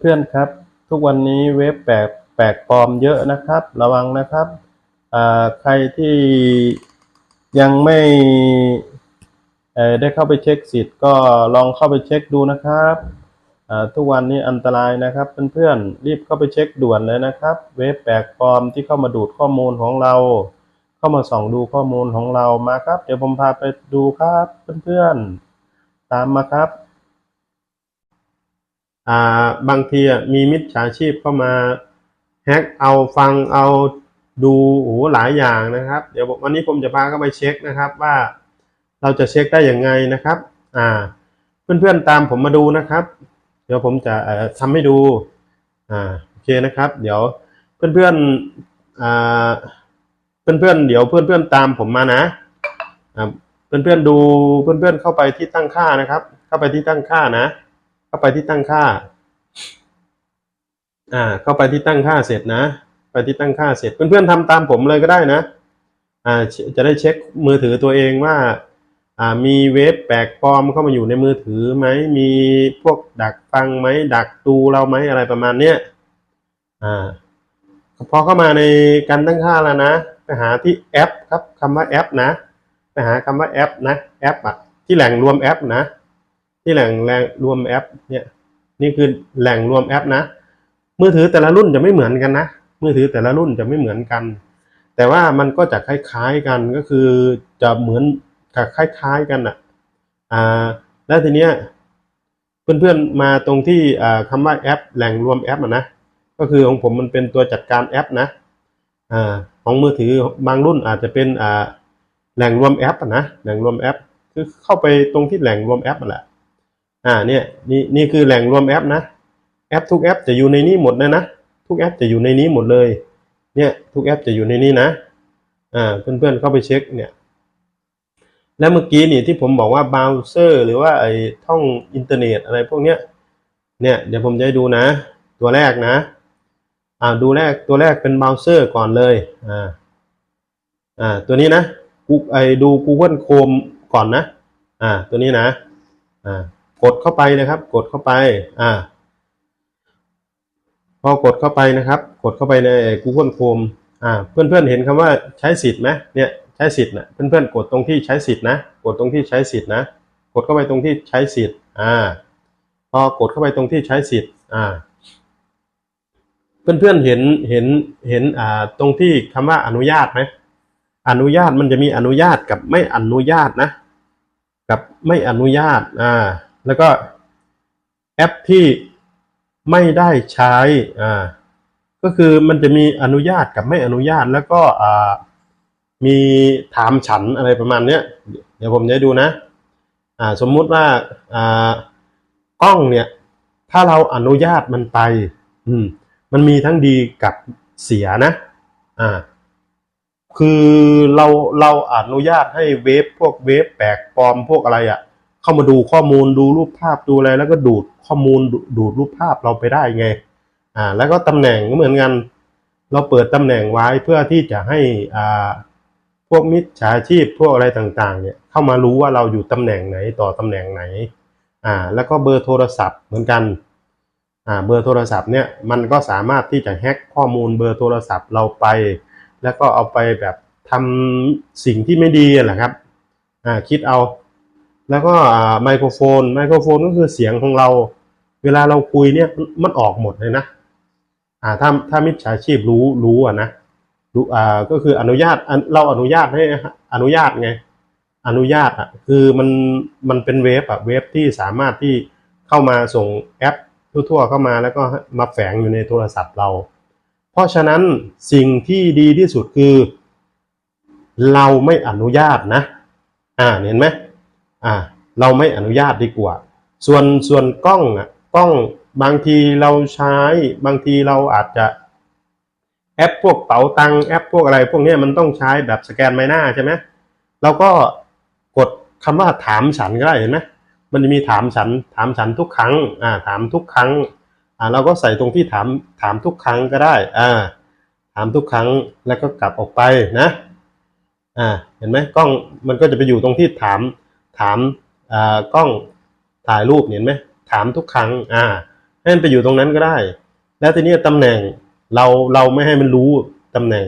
เพื่อนๆครับ ทุกวันนี้เว็บแปลกแปลกปลอมเยอะนะครับ ระวังนะครับใครที่ยังไม่ได้เข้าไปเช็คสิทธิ์ก็ลองเข้าไปเช็คดูนะครับทุกวันนี้อันตรายนะครับเพื่อนๆรีบเข้าไปเช็คด่วนเลยนะครับ เว็บแปลกปลอมที่เข้ามาดูดข้อมูลของเรา เข้ามาส่องดูข้อมูลของเรามาครับ เดี๋ยวผมพาไปดูครับเพื่อนๆตามมาครับ อ่าบางทีมีมิจฉาชีพเข้ามาแฮกเอาฟังเอาดูโอ้โหหลายอย่างนะครับ เดี๋ยววันนี้ผมจะพาเข้าไปเช็คนะครับว่าเราจะเช็คได้อย่างไงนะครับ อ่า เพื่อนๆตามผมมาดูนะครับ เดี๋ยวผมจะเอ่อทำให้ดูอ่าโอเคนะครับ เดี๋ยวเพื่อนๆอ่าเพื่อนๆเดี๋ยวเพื่อนๆตามผมมานะอ่าเพื่อนๆดูเพื่อนๆเข้าไปที่ตั้งค่านะครับ เข้าไปที่ตั้งค่านะ เข้าไปที่ตั้งค่า อ่า เข้าไปที่ตั้งค่าเสร็จนะ ไปที่ตั้งค่าเสร็จ เพื่อนๆทำตามผมเลยก็ได้นะ อ่า จะได้เช็คมือถือตัวเองว่า อ่า มีเว็บแปลกปลอมเข้ามาอยู่ในมือถือไหม มีพวกดักฟังไหม ดักดูเราไหมอะไรประมาณเนี้ย อ่า พอเข้ามาในการตั้งค่าแล้วนะ ไปหาที่แอป ครับคำว่าแอป นะ ไปหาคำว่าแอป นะ แอปอะที่แหล่งรวมแอปนะ ที่แหล่งแหล่งรวมแอปเนี่ยนี่คือแหล่งรวมแอปนะ มือถือแต่ละรุ่นจะไม่เหมือนกันนะ มือถือแต่ละรุ่นจะไม่เหมือนกัน แต่ว่ามันก็จะคล้ายๆกันก็คือจะเหมือนกับคล้ายๆกันอะอ่าแล้วทีเนี้ยเพื่อนๆมาตรงที่อ่าคำว่าแอป แหล่งรวมแอปอะนะก็คือของผมมันเป็นตัวจัดการแอปนะอ่าของมือถือบางรุ่นอาจจะเป็นอ่าแหล่งรวมแอปอะนะแหล่งรวมแอป คือเข้าไปตรงที่แหล่งรวมแอปอะแหละ อ่าเนี่ยนี่นี่คือแหล่งรวมแอปนะแอปทุกแอปจะอยู่ในนี้หมดเลยนะทุกแอปจะอยู่ในนี้หมดเลยเนี่ยทุกแอปจะอยู่ในนี้นะอ่าเพื่อนๆเข้าไปเช็คเนี่ยแล้วเมื่อกี้นี่ที่ผมบอกว่าเบราว์เซอร์หรือว่าไอ้ท่องอินเทอร์เน็ตอะไรพวกเนี้ยเนี่ยเดี๋ยวผมจะให้ดูนะ ตัวแรกนะอ่าดูแรกตัวแรกเป็นเบราว์เซอร์ก่อนเลยอ่าอ่าตัวนี้นะกูไอ้ดู Google Chrome ก่อนนะอ่าตัวนี้นะอ่า กดเข้าไปนะครับ กดเข้าไป อ่า พอกดเข้าไปนะครับ กดเข้าไปใน Google Chrome อ่า เพื่อนๆเห็นคำว่าใช้สิทธิ์ไหมเนี่ยใช้สิทธิ์นะเพื่อนๆกดตรงที่ใช้สิทธิ์นะ กดตรงที่ใช้สิทธิ์นะ กดเข้าไปตรงที่ใช้สิทธิ์ อ่า พอกดเข้าไปตรงที่ใช้สิทธิ์ อ่า เพื่อนๆเห็นเห็นเห็นอ่าตรงที่คำว่าอนุญาตไหมอนุญาตมันจะมีอนุญาตกับไม่อนุญาตนะ กับไม่อนุญาต อ่า แล้วก็แอปที่ไม่ได้ใช้อ่าก็คือมันจะมีอนุญาตกับไม่อนุญาตแล้วก็อ่ามีถามฉันอะไรประมาณเนี้ยเดี๋ยวผมจะดูนะอ่าสมมุติว่าอ่ากล้องเนี่ย ถ้าเราอนุญาตมันไป อืม มันมีทั้งดีกับเสียนะ อ่า คือเราเราอนุญาตให้เว็บพวกเว็บแปลกปลอมพวกอะไรอะ่ะ เข้ามาดูข้อมูลดูรูปภาพดูอะไรแล้วก็ดูดข้อมูลดูดรูปภาพเราไปได้ไง อ่า แล้วก็ตำแหน่งก็เหมือนกัน เราเปิดตำแหน่งไว้เพื่อที่จะให้อ่าพวกมิจฉาชีพพวกอะไรต่างๆ เนี่ย เข้ามารู้ว่าเราอยู่ตำแหน่งไหนต่อตำแหน่งไหน อ่า แล้วก็เบอร์โทรศัพท์เหมือนกัน อ่า เบอร์โทรศัพท์เนี่ยมันก็สามารถที่จะแฮ็กข้อมูลเบอร์โทรศัพท์เราไป แล้วก็เอาไปแบบทำสิ่งที่ไม่ดีแหละครับ อ่า คิดเอา แล้วก็ไมโครโฟน ไมโครโฟนก็คือเสียงของเรา เวลาเราคุยเนี่ยมันออกหมดเลยนะอ่าถ้าถ้ามิจฉาชีพรู้รู้อะนะรู้อ่าก็คืออนุญาตอันเราอนุญาตให้อนุญาตไง อนุญาตอะคือมันมันเป็นเว็บอะเว็บที่สามารถที่เข้ามาส่งแอปทั่วๆเข้ามาแล้วก็มาแฝงอยู่ในโทรศัพท์เรา เพราะฉะนั้นสิ่งที่ดีที่สุดคือ เราไม่อนุญาตนะ อ่าเห็นไหมอ่า เราไม่อนุญาตดีกว่า ส่วนส่วนกล้องอะกล้องบางทีเราใช้บางทีเราอาจจะแอปพวกเป๋าตังแอปพวกอะไร พวกนี้มันต้องใช้แบบสแกนใบหน้าใช่ไหมเราก็กดคำว่าถามฉันก็ได้เห็นไหมมันจะมีถามฉัน ถามฉันทุกครั้งอ่าถามทุกครั้งอ่าเราก็ใส่ตรงที่ถามถามทุกครั้งก็ได้อ่าถามทุกครั้งแล้วก็กลับออกไปนะอ่าเห็นไหมกล้องมันก็จะไปอยู่ตรงที่ถามถาม กล้องถ่ายรูปเห็นไหมถามทุกครั้ง อ่า ให้มันไปอยู่ตรงนั้นก็ได้ แล้วทีนี้ตำแหน่งเราเราไม่ให้มันรู้ตำแหน่ง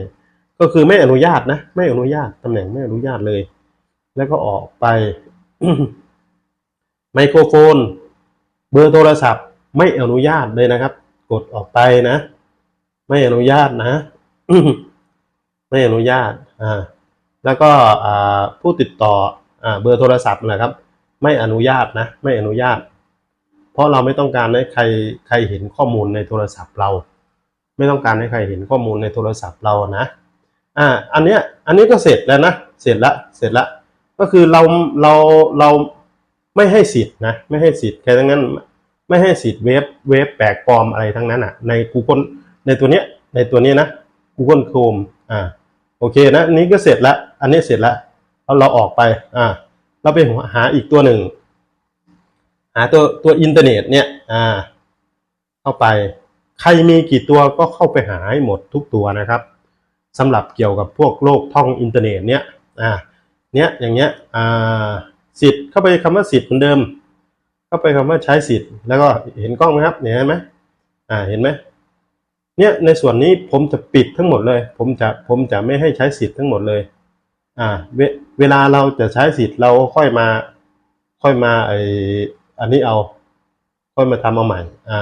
ก็คือไม่อนุญาตนะ ไม่อนุญาตตำแหน่งไม่อนุญาตเลย แล้วก็ออกไป ไมโครโฟน เบอร์โทรศัพท์ ไม่อนุญาตเลยนะครับ กดออกไปนะ ไม่อนุญาตนะไม่อนุญาต อ่า แล้วก็อ่าผู้ติดต่อ อ่า เบอร์โทรศัพท์นะครับ ไม่อนุญาตนะ ไม่อนุญาต เพราะเราไม่ต้องการให้ใครใครเห็นข้อมูลในโทรศัพท์เรา ไม่ต้องการให้ใครเห็นข้อมูลในโทรศัพท์เรานะอ่าอันเนี้ยอันนี้ก็เสร็จแล้วนะเสร็จละเสร็จละก็คือเราเราเราไม่ให้สิทธิ์นะไม่ให้สิทธิ์แค่ทั้งนั้นไม่ให้สิทธิ์เว็บเว็บแปลกปลอมอะไรทั้งนั้นอะใน Google ในตัวเนี้ยในตัวนี้นะ Google Chrome อ่าโอเคนะนี้ก็เสร็จละอันนี้เสร็จละแล้วเราออกไปอ่า เราไปหาอีกตัวหนึ่ง หาตัวตัวอินเทอร์เน็ตเนี่ย อ่า เข้าไป ใครมีกี่ตัวก็เข้าไปหาให้หมดทุกตัวนะครับสำหรับเกี่ยวกับพวกโลกท่องอินเทอร์เน็ตเนี่ย อ่า เนี้ยอย่างเงี้ย อ่า สิทธิ์เข้าไปคำว่าสิทธิ์เหมือนเดิม เข้าไปคำว่าใช้สิทธิ์ แล้วก็เห็นกล้องไหมครับเนี่ยเห็นไหมอ่า เห็นไหมเนี่ยในส่วนนี้ผมจะปิดทั้งหมดเลย ผมจะผมจะไม่ให้ใช้สิทธิ์ทั้งหมดเลย อ่าเวเวลาเราจะใช้สิทธิ์เราค่อยมา ค่อยมาไออันนี้เอา ค่อยมาทำเอาใหม่ อ่า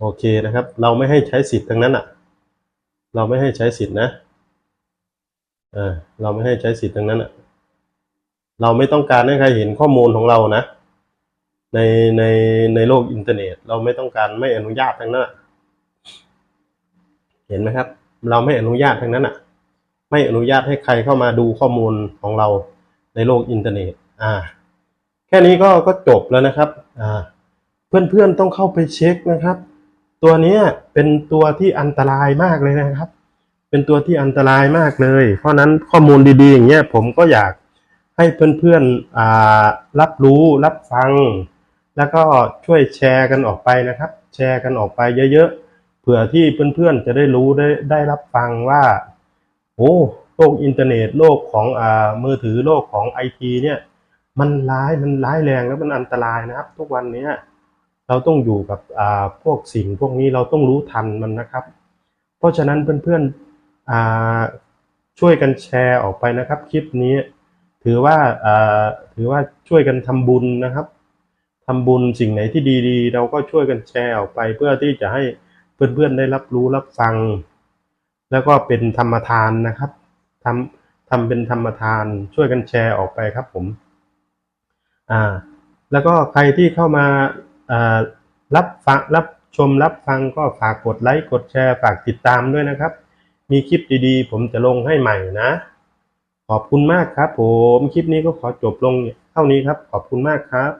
โอเคนะครับ เราไม่ให้ใช้สิทธิ์ทั้งนั้นอะ เราไม่ให้ใช้สิทธิ์นะเออเราไม่ให้ใช้สิทธิ์ทั้งนั้นอะ เราไม่ต้องการให้ใครเห็นข้อมูลของเรานะ ในในในโลกอินเทอร์เน็ต เราไม่ต้องการไม่อนุญาตทั้งนั้นเห็นไหมครับ เราไม่อนุญาตทั้งนั้นอะ ไม่อนุญาตให้ใครเข้ามาดูข้อมูลของเราในโลกอินเทอร์เน็ตอ่า แค่นี้ก็ก็จบแล้วนะครับอ่าเพื่อนๆต้องเข้าไปเช็คนะครับ ตัวนี้เป็นตัวที่อันตรายมากเลยนะครับ เป็นตัวที่อันตรายมากเลย เพราะนั้นข้อมูลดีๆ อย่างเงี้ยผมก็อยากให้เพื่อนๆรับรู้รับฟัง แล้วก็ช่วยแชร์กันออกไปนะครับ แชร์กันออกไปเยอะๆเผื่อที่เพื่อนๆจะได้รู้ได้ได้รับฟังว่า โอ้โลกอินเทอร์เน็ตโลกของอ่ามือถือโลกของไอทีเนี่ยมันร้ายมันร้ายแรงแล้วมันอันตรายนะครับ ทุกวันเนี้ยเราต้องอยู่กับอ่าพวกสิ่งพวกนี้เราต้องรู้ทันมันนะครับ เพราะฉะนั้นเพื่อนๆอ่าช่วยกันแชร์ออกไปนะครับคลิปนี้ ถือว่าอ่าถือว่าช่วยกันทำบุญนะครับทำบุญสิ่งไหนที่ดีๆ เราก็ช่วยกันแชร์ออกไปเพื่อที่จะให้เพื่อนๆได้รับรู้รับฟัง แล้วก็เป็นธรรมทานนะครับทำทำเป็นธรรมทานช่วยกันแชร์ออกไปครับผมอ่าแล้วก็ใครที่เข้ามาอ่ารับฟังรับชมรับฟังก็ฝากกดไลค์กดแชร์ฝากติดตามด้วยนะครับ มีคลิปดีๆ ผมจะลงให้ใหม่นะ ขอบคุณมากครับผมคลิปนี้ก็ขอจบลงเท่านี้ครับ ขอบคุณมากครับ